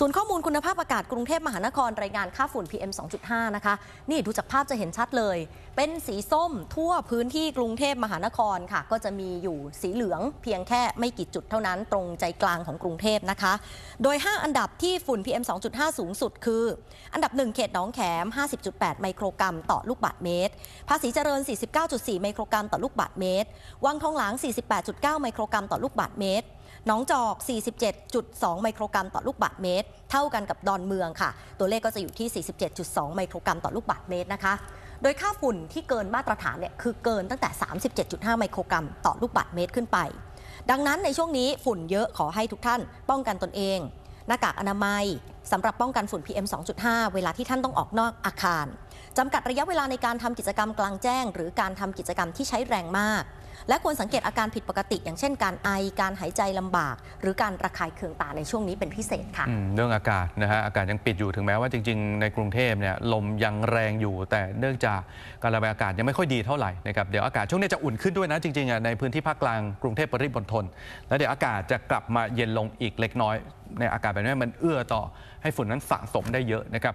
ศูนย์ข้อมูลคุณภาพอากาศกรุงเทพมหานครรายงานค่าฝุ่น PM 2.5 นะคะ นี่ดูจากภาพจะเห็นชัดเลย เป็นสีส้มทั่วพื้นที่กรุงเทพมหานครค่ะ ก็จะมีอยู่สีเหลืองเพียงแค่ไม่กี่จุดเท่านั้นตรงใจกลางของกรุงเทพนะคะ โดย 5 อันดับที่ฝุ่น PM 2.5 สูงสุดคือ อันดับ 1 เขตหนองแขม 50.8 ไมโครกรัมต่อลูกบาศก์เมตร ภาษีเจริญ 49.4 ไมโครกรัมต่อลูกบาศก์เมตร วังทองหลาง 48.9 ไมโครกรัมต่อลูกบาศก์เมตร หนองจอก 47.2 ไมโครกรัมต่อลูกบาศก์เมตร เท่ากันกับดอนเมืองค่ะ ตัวเลขก็จะอยู่ที่ 47.2 ไมโครกรัมต่อลูกบาศก์เมตรนะคะ โดยค่าฝุ่นที่เกินมาตรฐานเนี่ยคือเกินตั้งแต่ 37.5 ไมโครกรัมต่อลูกบาศก์เมตรขึ้นไป ดังนั้นในช่วงนี้ฝุ่นเยอะขอให้ทุกท่าน ป้องกันตนเอง หน้ากากอนามัยสำหรับป้องกันฝุ่น PM 2.5 เวลาที่ท่านต้องออกนอกอาคารจำกัดระยะเวลาในการทำกิจกรรมกลางแจ้ง หรือการทำกิจกรรมที่ใช้แรงมาก และควรสังเกตอาการผิดปกติ อย่างเช่นการไอการหายใจลำบาก หรือการระคายเคืองตาในช่วงนี้เป็นพิเศษค่ะเรื่องอากาศนะฮะอากาศยังปิดอยู่ถึงแม้ว่าจริง ๆ ในกรุงเทพเนี่ยลมยังแรงอยู่ แต่เนื่องจากการระบายอากาศยังไม่ค่อยดีเท่าไหร่นะครับเดี๋ยวอากาศช่วงนี้จะอุ่นขึ้นด้วยนะจริงๆอะในพื้นที่ภาคกลางกรุงเทพปริมณฑลแล้วเดี๋ยวอากาศจะกลับมาเย็นลงอีกเล็กน้อยในอากาศแบบนี้มันเอื้อต่อให้ฝุ่นนั้นสะสมได้เยอะนะครับ